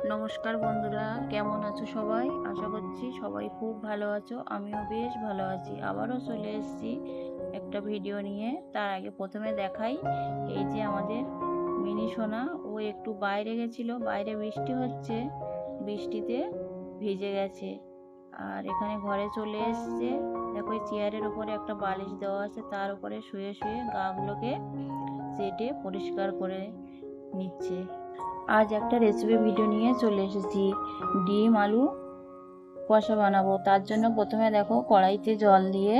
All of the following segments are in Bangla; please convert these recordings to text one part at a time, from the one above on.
নমস্কার বন্ধুরা, কেমন আছো সবাই? আশা করছি সবাই খুব ভালো আছো, আমিও বেশ ভালো আছি। আবারও চলে এসেছি একটা ভিডিও নিয়ে। তার আগে প্রথমে দেখাই, এই যে আমাদের মিনি সোনা, ও একটু বাইরে গেছিল, বাইরে বৃষ্টি হচ্ছে, বৃষ্টিতে ভিজে গেছে। আর এখানে ঘরে চলে এসছে, দেখো এই চেয়ারের উপরে একটা বালিশ দেওয়া আছে, তার উপরে শুয়ে শুয়ে গাগুলোকে চেটে পরিষ্কার করে নিচ্ছে। আজ একটা রেসিপি ভিডিও নিয়ে চলে এসেছি। ডিম, আলু কষা বানাবো। তার জন্য প্রথমে দেখো কড়াইতে জল দিয়ে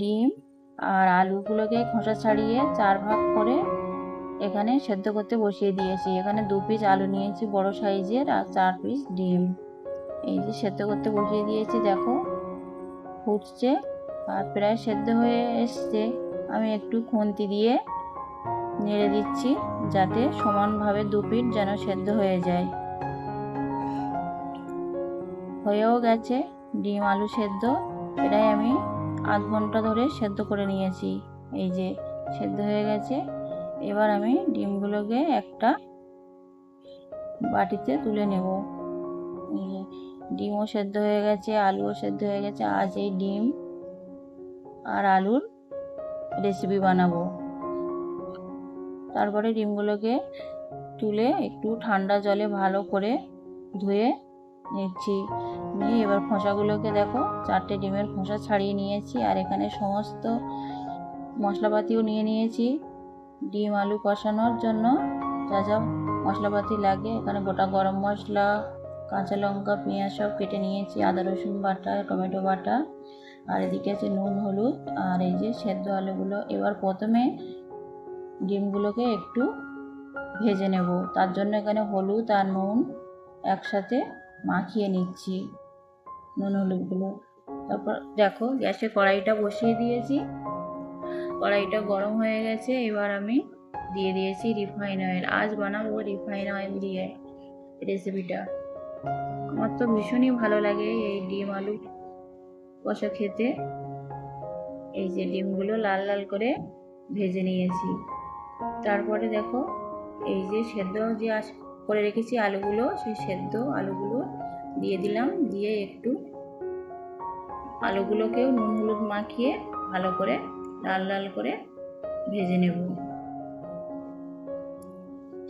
ডিম আর আলুগুলোকে খোসা ছাড়িয়ে চার ভাগ করে এখানে সেদ্ধ করতে বসিয়ে দিয়েছি। এখানে দু পিস আলু নিয়েছি বড় সাইজের আর চার পিস ডিম। এই যে সেদ্ধ করতে বসিয়ে দিয়েছি, দেখো ফুটছে আর প্রায় সেদ্ধ হয়ে এসছে। আমি একটু খুন্তি দিয়ে নেড়ে দিচ্ছি যাতে সমানভাবে দু পিঠ যেন সেদ্ধ হয়ে যায়। হয়েও গেছে, ডিম আলু সেদ্ধ, এটাই আমি আধ ঘণ্টা ধরে সেদ্ধ করে নিয়েছি। এই যে, সেদ্ধ হয়ে গেছে, এবার আমি ডিমগুলোকে একটা বাটিতে তুলে নেব। ডিমও সেদ্ধ হয়ে গেছে, আলুও সেদ্ধ হয়ে গেছে, আজ এই ডিম আর আলুর রেসিপি বানাবো। তারপরে ডিমগুলোকে তুলে একটু ঠান্ডা জলে ভালো করে ধুয়ে নিচ্ছি। নিয়ে এবার খোসাগুলোকে দেখো, চারটে ডিমের খোসা ছাড়িয়ে নিয়েছি আর এখানে সমস্ত মশলাপাতিও নিয়ে নিয়েছি। ডিম, আলু কষানোর জন্য যা যা মশলাপাতি লাগে, এখানে গোটা গরম মশলা, কাঁচা লঙ্কা, পেঁয়াজ সব কেটে নিয়েছি, আদা, রসুন বাটা, টমেটো বাটা। আর এদিকে আছে নুন, হলুদ, আর এই যে সেদ্ধ আলুগুলো। এবার প্রথমে ডিমগুলোকে একটু ভেজে নেব। তার জন্য এখানে হলুদ আর নুন একসাথে মাখিয়ে নিচ্ছি নুন হলুদগুলো। তারপর দেখো, গ্যাসে কড়াইটা বসিয়ে দিয়েছি। কড়াইটা গরম হয়ে গেছে, এবার আমি দিয়ে দিয়েছি রিফাইন অয়েল। আজ বানাবো রিফাইন অয়েল দিয়ে রেসিপিটা। আমার তো ভীষণই ভালো লাগে এই ডিম আলু কষা খেতে। এই যে ডিমগুলো লাল লাল করে ভেজে নিয়েছি। তারপরে দেখো, এই যে সেদ্ধ যে করে রেখেছি আলুগুলো, সেই সেদ্ধ আলুগুলো দিয়ে দিলাম, দিয়ে একটু আলুগুলোকেও নুন হলুদ মাখিয়ে ভালো করে লাল লাল করে ভেজে নেব।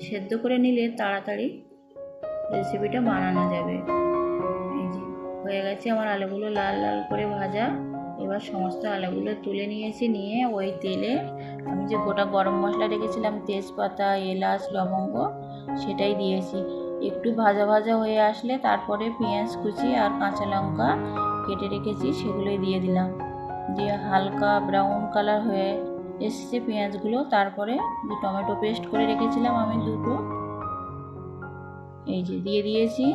সেদ্ধ করে নিলে তাড়াতাড়ি রেসিপিটা বানানো যাবে। হয়ে গেছে আমার আলুগুলো লাল লাল করে ভাজা। এবার সমস্ত আলুগুলো তুলে নিয়েছি নিয়ে ওই তেলে আমি যে গোটা গরম মশলা রেখেছিলাম, তেজপাতা, এলাচ, লবঙ্গ, সেটাই দিয়েছি একটু ভাজা ভাজা হয়ে আসলে তারপরে পেঁয়াজ কুচি আর কাঁচা লঙ্কা কেটে রেখেছি, সেগুলোই দিয়ে দিলাম। দিয়ে হালকা ব্রাউন কালার হয়ে এসেছে পেঁয়াজগুলো, তারপরে যে টমেটো পেস্ট করে রেখেছিলাম আমি দুটো, এই যে দিয়ে দিয়েছি।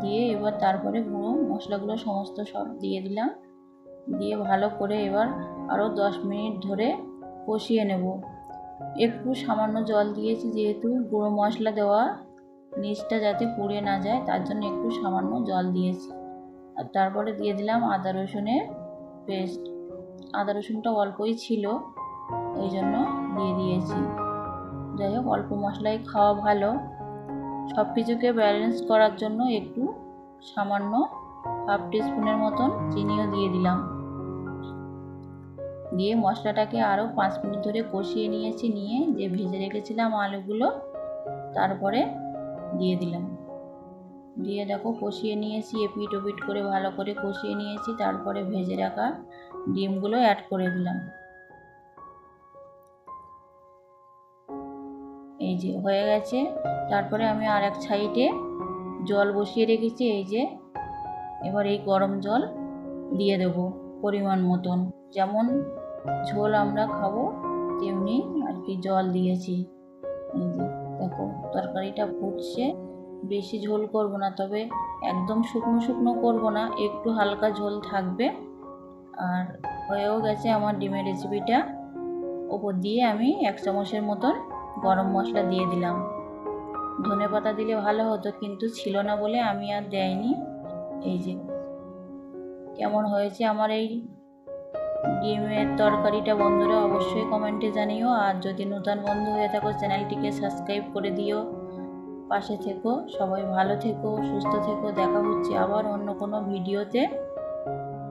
দিয়ে এবার তারপরে গুঁড়ো মশলাগুলো সমস্ত সব দিয়ে দিলাম। দিয়ে ভালো করে এবার আরও দশ মিনিট ধরে কষিয়ে নেব। একটু সামান্য জল দিয়েছি যেহেতু গুঁড়ো মশলা দেওয়া নিচটা যাতে পুড়ে না যায়, তার জন্য একটু সামান্য জল দিয়েছি। আর তারপরে দিয়ে দিলাম আদা রসুনের পেস্ট। আদা রসুনটা অল্পই ছিল, এই জন্য দিয়ে দিয়েছি। যাই হোক, অল্প মশলাই খাওয়া ভালো। সব কিছুকে ব্যালেন্স করার জন্য একটু সামান্য হাফ টিস্পুনের মতন চিনিও দিয়ে দিলাম। দিয়ে মশলাটাকে আরও পাঁচ মিনিট ধরে কষিয়ে নিয়েছি, নিয়ে যে ভেজে রেখেছিলাম আলুগুলো, তারপরে দিয়ে দিলাম। দিয়ে দেখো কষিয়ে নিয়েছি, এপিট ওপিট করে ভালো করে কষিয়ে নিয়েছি, তারপরে ভেজে রাখা ডিমগুলো অ্যাড করে দিলাম। এই যে হয়ে গেছে, তারপরে আমি আর এক সাইডে জল বসিয়ে রেখেছি, এই যে এবার এই গরম জল দিয়ে দেব পরিমাণ মতন। যেমন ঝোল আমরা খাব, তেমনি আর কি জল দিয়েছি। এই যে, দেখো, তরকারিটা ফুটছে, বেশি ঝোল করব না, তবে একদম শুকনো শুকনো করব না, একটু হালকা ঝোল থাকবে। আর হয়েও গেছে আমার ডিমের রেসিপিটা ওপর দিয়ে আমি এক চামচের মতন গরম মশলা দিয়ে দিলাম। ধনে পাতা দিলে ভালো হতো, কিন্তু ছিল না বলে আমি আর দেয়নি। এই যে, কেমন হয়েছে আমার এই ডিমের তরকারিটা বন্ধুরা অবশ্যই কমেন্টে জানিও। আর যদি নতুন বন্ধু হয়ে থাকো, চ্যানেলটিকে সাবস্ক্রাইব করে দিও। পাশে থেকো, সবাই ভালো থেকো, সুস্থ থেকো। দেখা হচ্ছে আবার অন্য কোনো ভিডিওতে।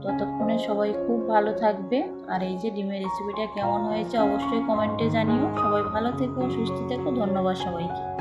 ততক্ষণে সবাই খুব ভালো থাকবে। আর এই যে ডিমের রেসিপিটা কেমন হয়েছে, অবশ্যই কমেন্টে জানিও। সবাই ভালো থেকো, সুস্থ থেকো। ধন্যবাদ সবাইকে।